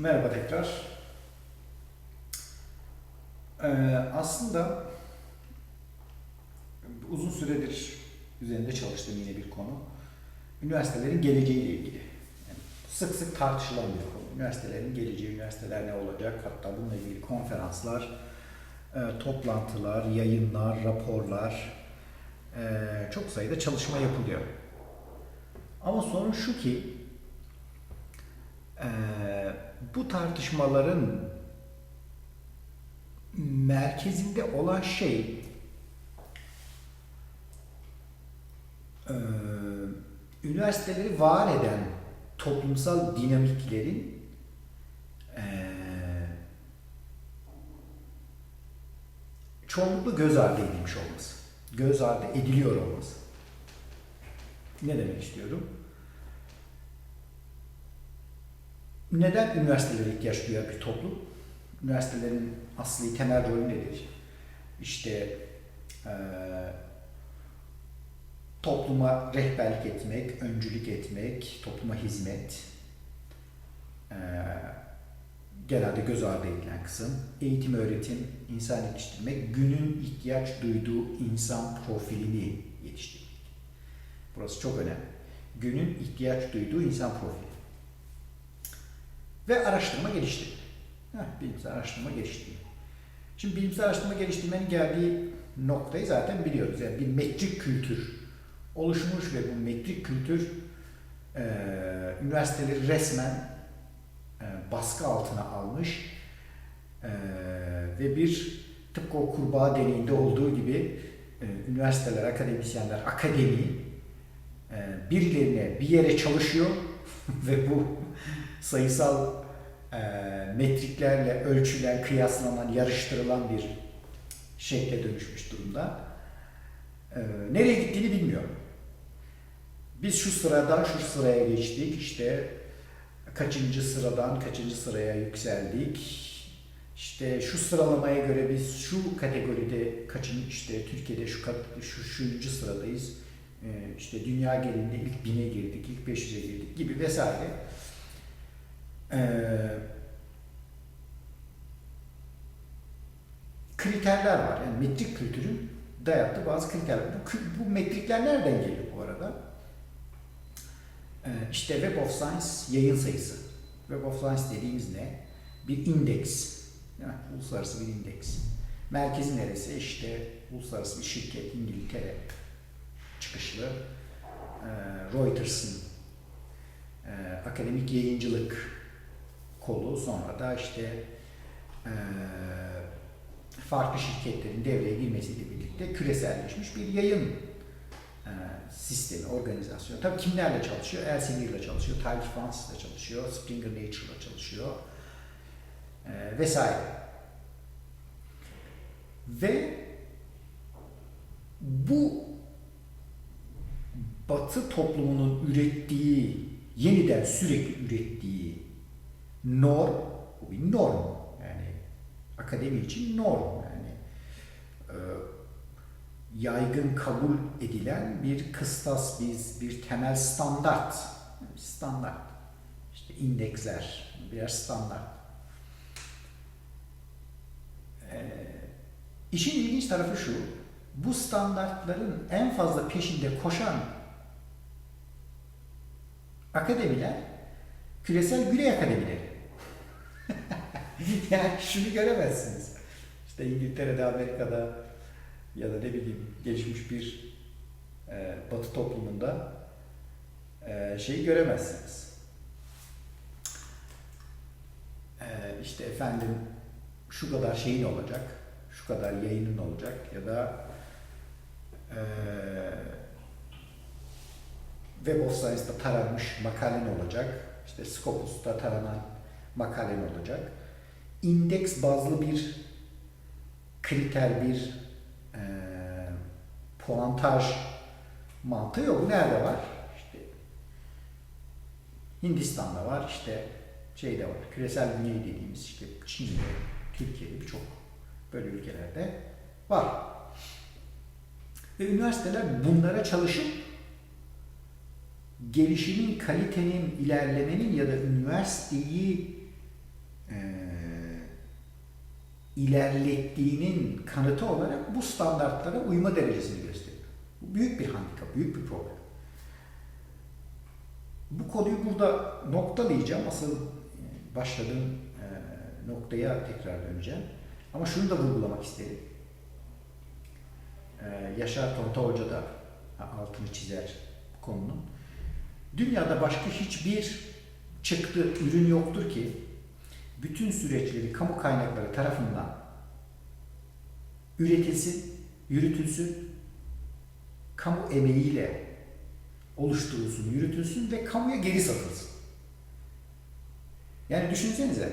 Merhaba tekrar. Ee, aslında uzun süredir üzerinde çalıştığım yine bir konu. Üniversitelerin geleceğiyle ilgili. Yani sık sık tartışılan bir konu. Üniversitelerin geleceği, üniversiteler ne olacak? Hatta bununla ilgili konferanslar, e, toplantılar, yayınlar, raporlar, e, çok sayıda çalışma yapılıyor. Ama sorun şu ki, e, bu tartışmaların merkezinde olan şey üniversiteleri var eden toplumsal dinamiklerin e, çoğunlukla göz ardı edilmiş olması. Göz ardı ediliyor olması. Ne demek istiyorum? Neden üniversitelere ihtiyaç duyar bir toplum? Üniversitelerin asli temel rolü nedir? İşte eee topluma rehberlik etmek, öncülük etmek, topluma hizmet, eee, genelde göz ardı edilen kısım, eğitim, öğretim, insan yetiştirmek, günün ihtiyaç duyduğu insan profilini yetiştirmek. Burası çok önemli. Günün ihtiyaç duyduğu insan profili. Ve araştırma geliştirme. Heh, bilimsel araştırma geliştirme. Şimdi bilimsel araştırma geliştirmenin geldiği noktayı zaten biliyoruz. Yani bir metrik kültür oluşmuş ve bu metrik kültür e, üniversiteleri resmen e, baskı altına almış e, ve bir tıpkı o kurbağa deneyinde olduğu gibi e, üniversiteler, akademisyenler, akademi e, birilerine bir yere çalışıyor ve bu sayısal e, metriklerle ölçülen, kıyaslanan, yarıştırılan bir şekle dönüşmüş durumda. E, nereye gittiğini bilmiyor. Biz şu sıradan şu sıraya geçtik, işte kaçıncı sıradan kaçıncı sıraya yükseldik. İşte şu sıralamaya göre biz şu kategoride kaçıncı işte Türkiye'de şu kat, şu şuncu sıradayız. Ee, işte dünya genelinde ilk bine girdik, ilk 500'e girdik gibi vesaire. Ee, kriterler var. Yani metrik kültürün dayattığı bazı kriterler. Bu, bu metrikler nereden geliyor bu arada? Ee, işte Web of Science yayın sayısı. Web of Science dediğimiz ne? Bir indeks. Mi? Uluslararası bir indeks. Merkezi neresi? İşte uluslararası bir şirket, İngiltere çıkışlı. Ee, Reuters'ın e, akademik yayıncılık kolu sonra da işte e, farklı şirketlerin devreye girmesiyle birlikte küreselleşmiş bir yayın e, sistemi, organizasyonu. Tabii kimlerle çalışıyor? Elsevier'le çalışıyor, Tyler Francis'le çalışıyor, Springer Nature'la çalışıyor e, vesaire. Ve bu Batı toplumunun ürettiği, yeniden sürekli ürettiği norm, bu bir norm. Yani akademi için norm. Yani e, yaygın kabul edilen bir kıstas, biz bir temel standart. Standart. İşte indeksler, birer standart. Ee, işin ilginç tarafı şu, bu standartların en fazla peşinde koşan akademiler küresel güney akademileri. yani şunu göremezsiniz. İşte İngiltere'de, Amerika'da ya da ne bileyim gelişmiş bir e, batı toplumunda e, şeyi göremezsiniz. E, işte efendim şu kadar şeyin olacak, şu kadar yayının olacak ya da e, Web of Science'da taranmış makalen olacak, işte Scopus'ta taranan makalen olacak. İndeks bazlı bir kriter, bir e, puantaj mantığı yok. Nerede var? İşte Hindistan'da var, işte şeyde var, küresel güney dediğimiz işte Çin'de, Türkiye'de birçok böyle ülkelerde var. Ve üniversiteler bunlara çalışıp gelişimin, kalitenin, ilerlemenin ya da üniversiteyi eee, ilerlettiğinin kanıtı olarak bu standartlara uyma derecesini gösteriyor. Bu büyük bir handikap, büyük bir problem. Bu konuyu burada noktalayacağım. Asıl e, başladığım e, noktaya tekrar döneceğim. Ama şunu da vurgulamak isterim. E, Yaşar Tonta Hoca da altını çizer konunun. Dünyada başka hiçbir çıktı ürün yoktur ki bütün süreçleri kamu kaynakları tarafından üretilsin, yürütülsün, kamu emeğiyle oluşturulsun, yürütülsün ve kamuya geri satılsın. Yani düşünsenize,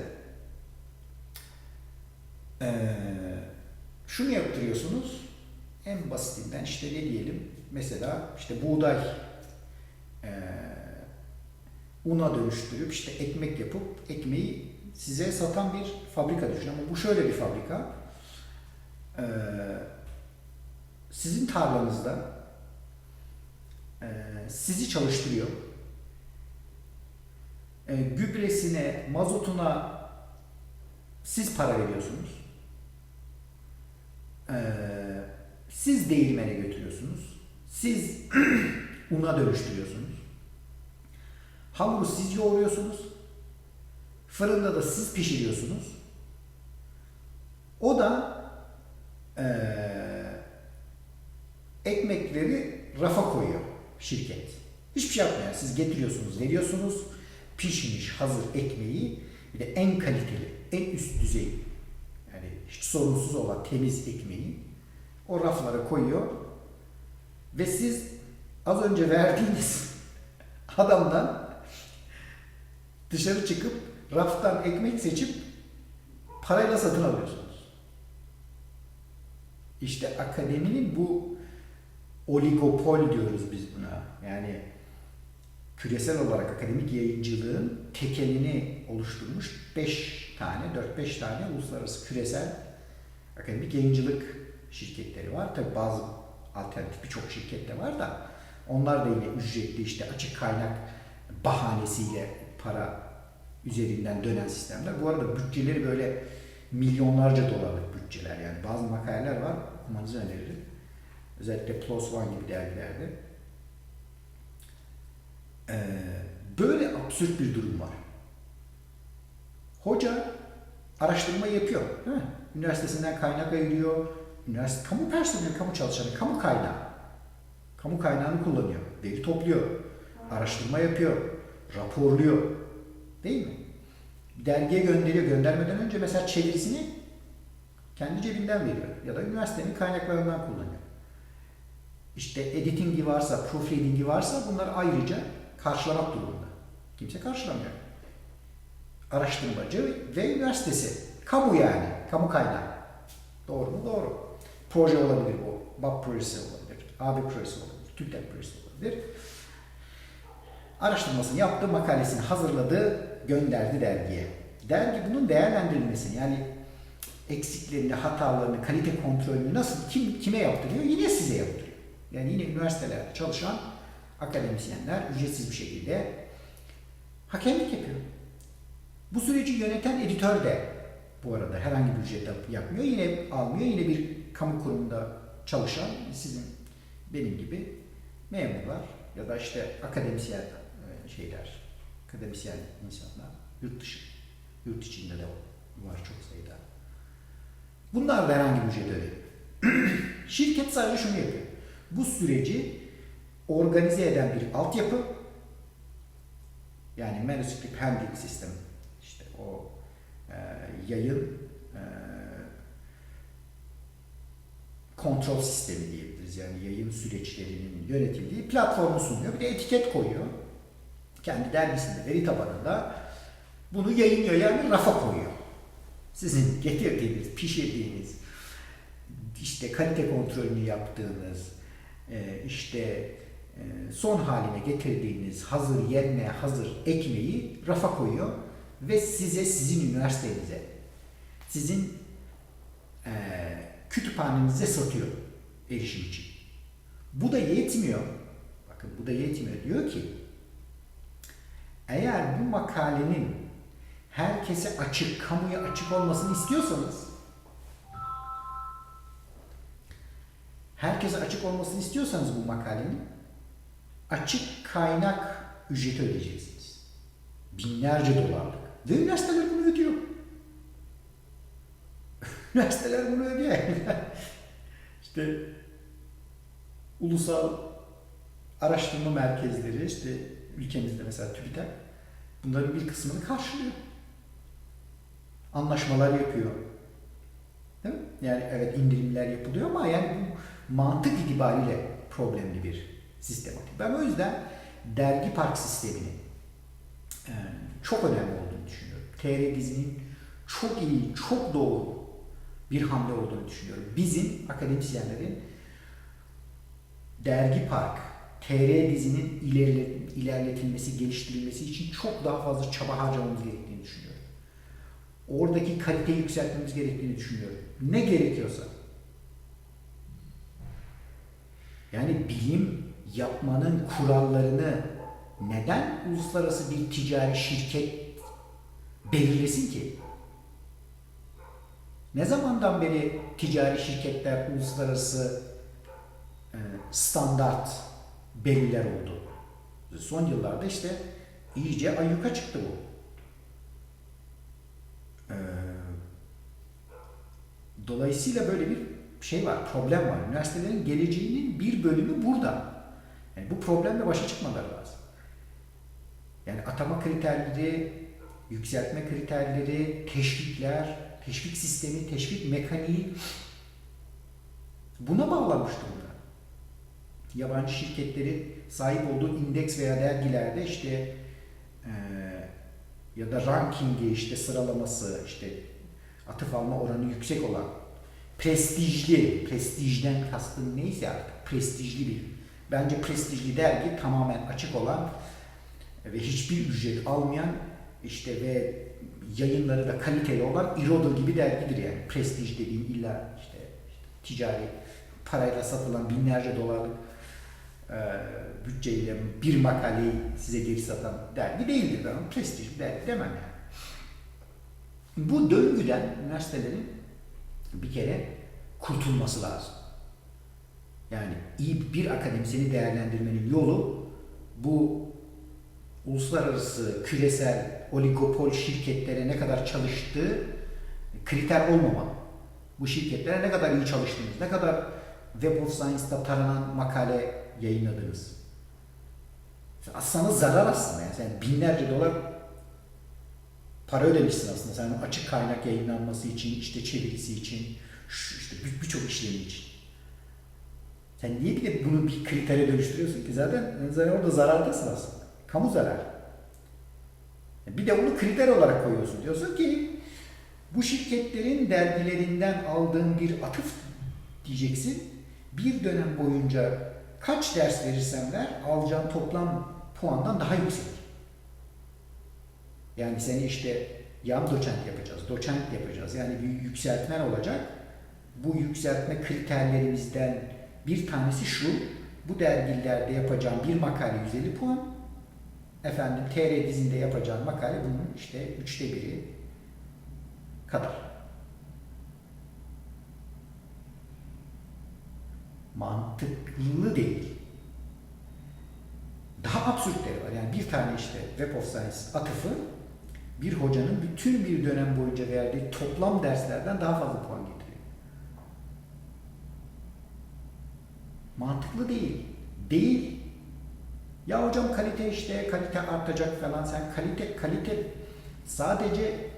şunu yaptırıyorsunuz, en basitinden işte ne diyelim, mesela işte buğday una dönüştürüp işte ekmek yapıp ekmeği size satan bir fabrika düşün. Ama bu şöyle bir fabrika. Eee, sizin tarlanızda eee, sizi çalıştırıyor. Eee, gübresine, mazotuna siz para veriyorsunuz. Eee, siz değirmene götürüyorsunuz. Siz una dönüştürüyorsunuz. Hamuru siz yoğuruyorsunuz. Fırında da siz pişiriyorsunuz. O da eee, ekmekleri rafa koyuyor şirket. Hiçbir şey yapmıyor. Siz getiriyorsunuz, veriyorsunuz. Pişmiş hazır ekmeği bir de en kaliteli, en üst düzey yani hiç sorunsuz olan temiz ekmeği o raflara koyuyor ve siz az önce verdiğiniz adamdan dışarı çıkıp raftan ekmek seçip parayla satın alıyorsunuz. İşte akademinin bu oligopol diyoruz biz buna. Yani küresel olarak akademik yayıncılığın tekelini oluşturmuş 5 tane, 4-5 tane uluslararası küresel akademik yayıncılık şirketleri var. Tabi bazı alternatif birçok şirket de var da onlar da yine ücretli işte açık kaynak bahanesiyle para üzerinden dönen sistemler. Bu arada bütçeleri böyle milyonlarca dolarlık bütçeler yani bazı makaleler var okumanızı öneririm. Özellikle PLOS ONE gibi dergilerde. Ee, böyle absürt bir durum var. Hoca araştırma yapıyor. Değil mi? Üniversitesinden kaynak ayırıyor. Üniversite, kamu personeli, kamu çalışanı, kamu kaynağı. Kamu kaynağını kullanıyor. Veri topluyor. Araştırma yapıyor. Raporluyor. Değil mi? Dergiye gönderiyor. Göndermeden önce mesela çevirisini kendi cebinden veriyor. Ya da üniversitenin kaynaklarından kullanıyor. İşte editingi varsa, proofreadingi varsa bunlar ayrıca karşılamak durumunda. Kimse karşılamıyor. Araştırmacı ve üniversitesi. Kamu yani. Kamu kaynağı. Doğru mu? Doğru. Proje olabilir bu. BAP projesi olabilir. AB projesi olabilir. TÜBİTAK projesi olabilir. Araştırmasını yaptı, makalesini hazırladı, gönderdi dergiye. Dergi bunun değerlendirilmesini yani eksiklerini, hatalarını, kalite kontrolünü nasıl, kim kime yaptırıyor? Yine size yaptırıyor. Yani yine üniversitelerde çalışan akademisyenler ücretsiz bir şekilde hakemlik yapıyor. Bu süreci yöneten editör de bu arada herhangi bir ücret yapmıyor. Yine almıyor. Yine bir kamu kurumunda çalışan sizin benim gibi memurlar ya da işte akademisyen e, şeyler, akademisyen insanlar yurt dışı, yurt içinde de var çok sayıda. Bunlar da herhangi bir ücret ödemiyor. Şirket sadece şunu yapıyor. Bu süreci organize eden bir altyapı yani manuscript handling system işte o e, yayın e, kontrol sistemi diyebiliriz. Yani yayın süreçlerinin yönetildiği platformu sunuyor. Bir de etiket koyuyor. Kendi dergisinde, veri tabanında bunu yayınlıyor. Yani rafa koyuyor. Sizin getirdiğiniz, pişirdiğiniz, işte kalite kontrolünü yaptığınız, e, işte e, son haline getirdiğiniz hazır yenmeye hazır ekmeği rafa koyuyor ve size sizin üniversitenize, sizin e, kütüphanenize satıyor erişim için. Bu da yetmiyor. Bakın bu da yetmiyor. Diyor ki eğer bu makalenin herkese açık, kamuya açık olmasını istiyorsanız herkese açık olmasını istiyorsanız bu makalenin açık kaynak ücreti ödeyeceksiniz. Binlerce dolarlık. Ve üniversiteler bunu ödüyor. üniversiteler bunu ödüyor. işte ulusal araştırma merkezleri işte ülkemizde mesela TÜBİTAK bunların bir kısmını karşılıyor. Anlaşmalar yapıyor. Değil mi? Yani evet indirimler yapılıyor ama yani bu mantık itibariyle problemli bir sistematik. Ben o yüzden dergi park sisteminin e, çok önemli olduğunu düşünüyorum. TR dizinin çok iyi, çok doğru bir hamle olduğunu düşünüyorum. Bizim akademisyenlerin dergi park, TR dizinin ilerle- ilerletilmesi, geliştirilmesi için çok daha fazla çaba harcamamız gerektiğini düşünüyorum. Oradaki kaliteyi yükseltmemiz gerektiğini düşünüyorum. Ne gerekiyorsa. Yani bilim yapmanın kurallarını neden uluslararası bir ticari şirket belirlesin ki? Ne zamandan beri ticari şirketler uluslararası e, standart belirler oldu? Son yıllarda işte iyice ayyuka çıktı bu. Ee, Dolayısıyla böyle bir şey var, problem var. Üniversitelerin geleceğinin bir bölümü burada. Yani bu problemle başa çıkmaları lazım. Yani atama kriterleri, yükseltme kriterleri, teşvikler, teşvik sistemi, teşvik mekaniği buna bağlanmış durumda. Yabancı şirketlerin sahip olduğu indeks veya dergilerde işte eee, ya da rankingi işte sıralaması işte atıf alma oranı yüksek olan prestijli, prestijden kastım neyse artık prestijli bir bence prestijli dergi tamamen açık olan ve hiçbir ücret almayan işte ve yayınları da kaliteli olan İrodo gibi dergidir yani. Prestij dediğim illa işte, işte ticari parayla satılan binlerce dolarlık e, bütçeyle bir makaleyi size geri satan dergi değildir. Ben ona prestij bir dergi demem yani. Bu döngüden üniversitelerin bir kere kurtulması lazım. Yani iyi bir akademisyeni değerlendirmenin yolu bu uluslararası küresel oligopol şirketlere ne kadar çalıştığı kriter olmamalı. Bu şirketlere ne kadar iyi çalıştınız, ne kadar Web of Science'da taranan makale yayınladınız. Sana zarar aslında. Yani sen binlerce dolar para ödemişsin aslında. Sen açık kaynak yayınlanması için, işte çevirisi için, işte bir- birçok işlemi için. Sen niye bir de bunu bir kritere dönüştürüyorsun ki zaten sen orada zarardasın aslında. Kamu zarar. Bir de bunu kriter olarak koyuyorsun. Diyorsun ki bu şirketlerin dergilerinden aldığın bir atıf diyeceksin. Bir dönem boyunca kaç ders verirsen ver alacağın toplam puandan daha yüksek. Yani seni işte yan doçent yapacağız, doçent yapacağız. Yani bir yükseltmen olacak. Bu yükseltme kriterlerimizden bir tanesi şu. Bu dergilerde yapacağım bir makale 150 puan. Efendim TR dizinde yapacağım makale bunun işte üçte biri kadar. Mantıklı değil. Daha absürtleri var. Yani bir tane işte Web of Science atıfı bir hocanın bütün bir dönem boyunca verdiği toplam derslerden daha fazla puan getiriyor. Mantıklı değil. Değil. Ya hocam kalite işte kalite artacak falan sen kalite kalite sadece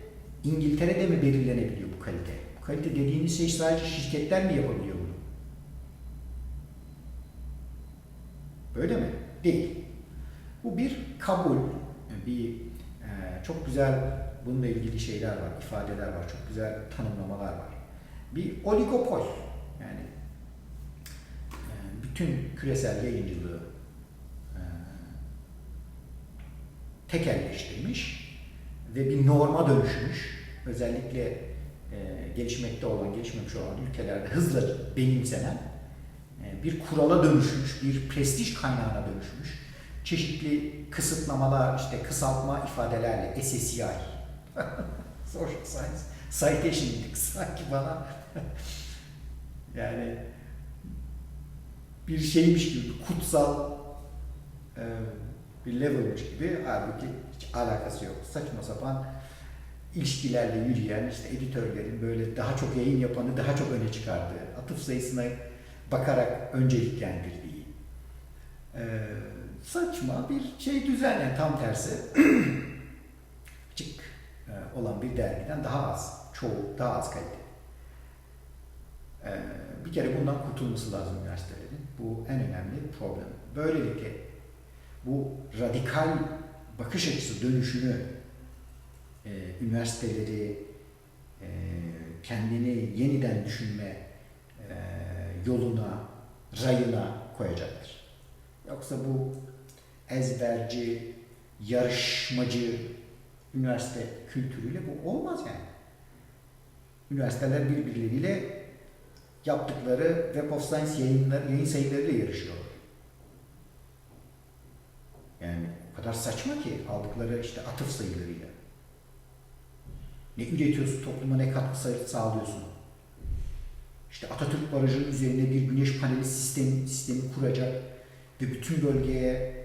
İngiltere'de mi belirlenebiliyor bu kalite? Bu kalite dediğiniz şey sadece şirketler mi yapabiliyor bunu? Öyle mi? Değil. Bu bir kabul, bir e, çok güzel bununla ilgili şeyler var, ifadeler var, çok güzel tanımlamalar var. Bir oligopol yani e, bütün küresel yayıncılığı e, tekelleştirmiş ve bir norma dönüşmüş. Özellikle e, gelişmekte olan, gelişmemiş olan ülkelerde hızla benimsenen bir kurala dönüşmüş, bir prestij kaynağına dönüşmüş. Çeşitli kısıtlamalar, işte kısaltma ifadelerle SSCI Social Science Citation dedik sanki bana. yani bir şeymiş gibi, kutsal e, bir levelmiş gibi halbuki hiç alakası yok. Saçma sapan ilişkilerle yürüyen işte editörlerin böyle daha çok yayın yapanı daha çok öne çıkardığı, atıf sayısına bakarak önceliklendirdiği e, saçma bir şey düzen yani tam tersi açık e, olan bir dergiden daha az, çoğu daha az kalite. E, bir kere bundan kurtulması lazım üniversitelerin. Bu en önemli problem. Böylelikle bu radikal bakış açısı dönüşünü e, üniversiteleri e, kendini yeniden düşünme yoluna, rayına koyacaktır. Yoksa bu ezberci, yarışmacı üniversite kültürüyle bu olmaz yani. Üniversiteler birbirleriyle yaptıkları Web of Science yayınlar, yayın sayılarıyla yarışıyorlar. Yani o kadar saçma ki aldıkları işte atıf sayılarıyla. Ne üretiyorsun, topluma ne katkı sa- sağlıyorsun? İşte Atatürk Barajı'nın üzerine bir güneş paneli sistemi, sistemi kuracak ve bütün bölgeye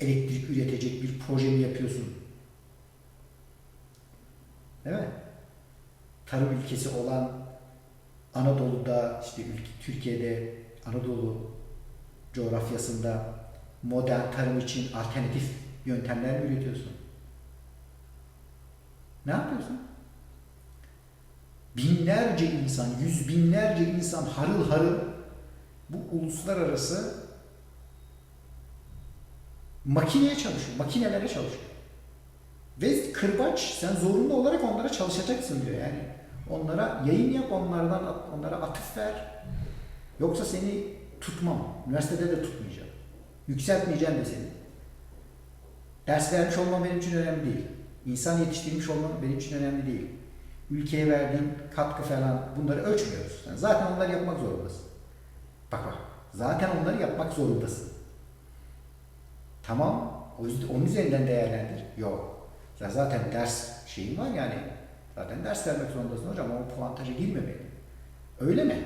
elektrik üretecek bir proje mi yapıyorsun? Değil mi? Tarım ülkesi olan Anadolu'da, işte ülke, Türkiye'de, Anadolu coğrafyasında modern tarım için alternatif yöntemler mi üretiyorsun? Ne yapıyorsun? Binlerce insan, yüz binlerce insan harıl harıl bu uluslararası makineye çalışıyor, makinelere çalışıyor. Ve kırbaç sen zorunlu olarak onlara çalışacaksın diyor yani. Onlara yayın yap, onlardan onlara atıf ver. Yoksa seni tutmam. Üniversitede de tutmayacağım. Yükseltmeyeceğim de seni. Ders vermiş olman benim için önemli değil. İnsan yetiştirmiş olman benim için önemli değil. Ülkeye verdiğin katkı falan bunları ölçmüyoruz. Sen zaten onları yapmak zorundasın. Bak bak. Zaten onları yapmak zorundasın. Tamam. O yüzden onun üzerinden değerlendir. Yok. Sen zaten ders şeyin var yani. Zaten ders vermek zorundasın hocam o puantaja girmemeli. Öyle mi?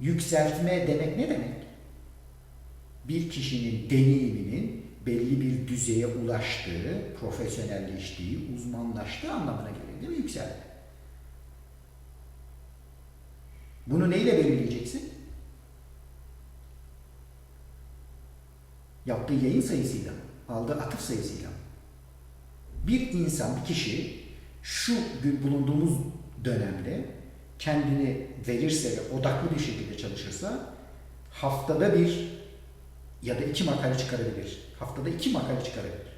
Yükseltme demek ne demek? Bir kişinin deneyiminin belli bir düzeye ulaştığı, profesyonelleştiği, uzmanlaştığı anlamına gelir değil mi yükseltme? Bunu neyle belirleyeceksin? Yaptığı yayın sayısıyla? Aldığı atıf sayısıyla? Bir insan, bir kişi şu gün bulunduğumuz dönemde kendini verirse ve odaklı bir şekilde çalışırsa haftada bir ya da iki makale çıkarabilir. Haftada iki makale çıkarabilir.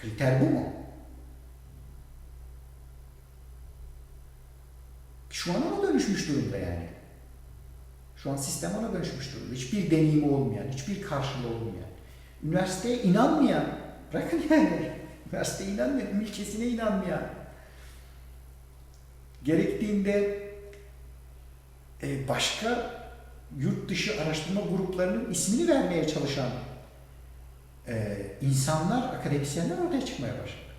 Kriter bu mu? Şu an ona dönüşmüş durumda yani. Şu an sistem ona dönüşmüş durumda. Hiçbir deneyimi olmayan, hiçbir karşılığı olmayan. Üniversiteye inanmayan, bırakın yani. Üniversiteye inanmayan, ülkesine inanmayan. Gerektiğinde e, başka yurt dışı araştırma gruplarının ismini vermeye çalışan e, insanlar, akademisyenler ortaya çıkmaya başladı.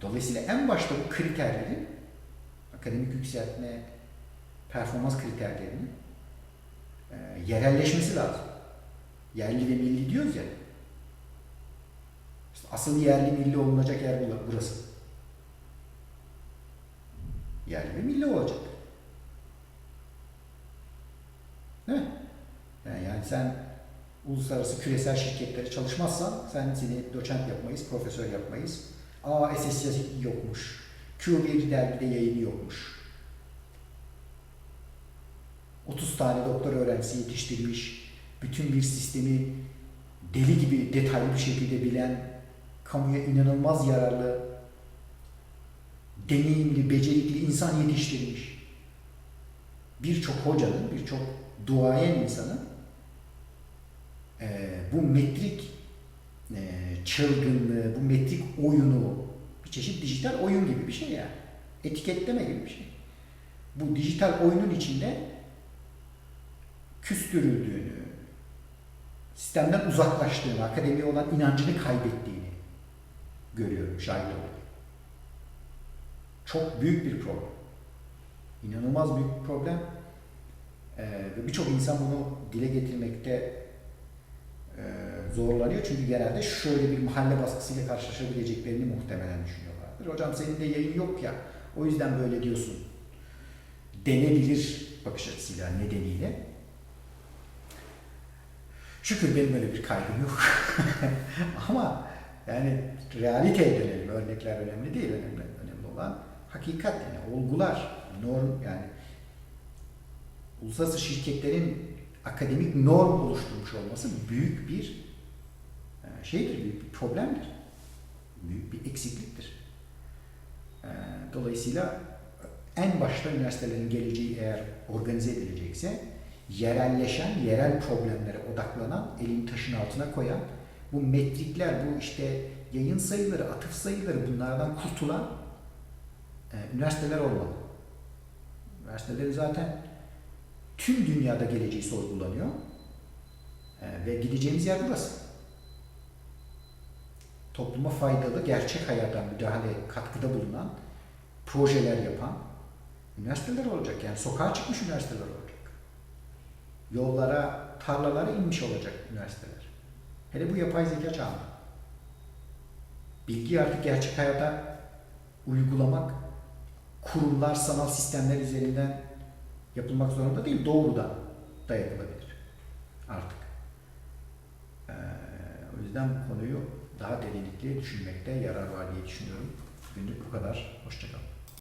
Dolayısıyla en başta bu kriterleri, akademik yükseltme, performans kriterlerinin e, yerelleşmesi lazım. Yerli ve milli diyoruz ya. İşte asıl yerli milli olunacak yer burası. Yerli ve milli olacak. Değil mi? Yani, sen uluslararası küresel şirketlere çalışmazsan sen seni doçent yapmayız, profesör yapmayız. Aa SSC yokmuş. Q1 dergide yayını yokmuş. 30 tane doktor öğrencisi yetiştirmiş. Bütün bir sistemi deli gibi detaylı bir şekilde bilen, kamuya inanılmaz yararlı, deneyimli, becerikli insan yetiştirmiş. Birçok hocanın, birçok duayen insanın e, bu metrik e, çılgınlığı, bu metrik oyunu bir çeşit dijital oyun gibi bir şey yani. Etiketleme gibi bir şey. Bu dijital oyunun içinde küstürüldüğünü, sistemden uzaklaştığını, akademiye olan inancını kaybettiğini görüyorum, şahit oluyorum. Çok büyük bir problem. İnanılmaz büyük bir problem. Ee, ve birçok insan bunu dile getirmekte zorlanıyor. Çünkü genelde şöyle bir mahalle baskısıyla karşılaşabileceklerini muhtemelen düşünüyorlardır. Hocam senin de yayın yok ya, o yüzden böyle diyorsun. Denebilir bakış açısıyla nedeniyle. Şükür benim öyle bir kaygım yok. Ama yani realite dönelim. Örnekler önemli değil. Önemli, önemli olan hakikat yani olgular, norm yani uluslararası şirketlerin akademik norm oluşturmuş olması büyük bir e, şeydir, büyük bir problemdir. Büyük bir eksikliktir. E, Dolayısıyla en başta üniversitelerin geleceği eğer organize edilecekse yerelleşen, yerel problemlere odaklanan, elin taşın altına koyan, bu metrikler, bu işte yayın sayıları, atıf sayıları bunlardan kurtulan e, üniversiteler olmalı. Üniversitelerin zaten tüm dünyada geleceği sorgulanıyor. E, ve gideceğimiz yer burası. Topluma faydalı, gerçek hayata müdahale, katkıda bulunan, projeler yapan üniversiteler olacak. Yani sokağa çıkmış üniversiteler olacak. Yollara, tarlalara inmiş olacak üniversiteler. Hele bu yapay zeka çağında. Bilgi artık gerçek hayata uygulamak, kurumlar, sanal sistemler üzerinden yapılmak zorunda değil, doğrudan da yapılabilir artık. Ee, o yüzden bu konuyu daha derinlikli düşünmekte yarar var diye düşünüyorum. Günlük bu kadar. Hoşçakalın.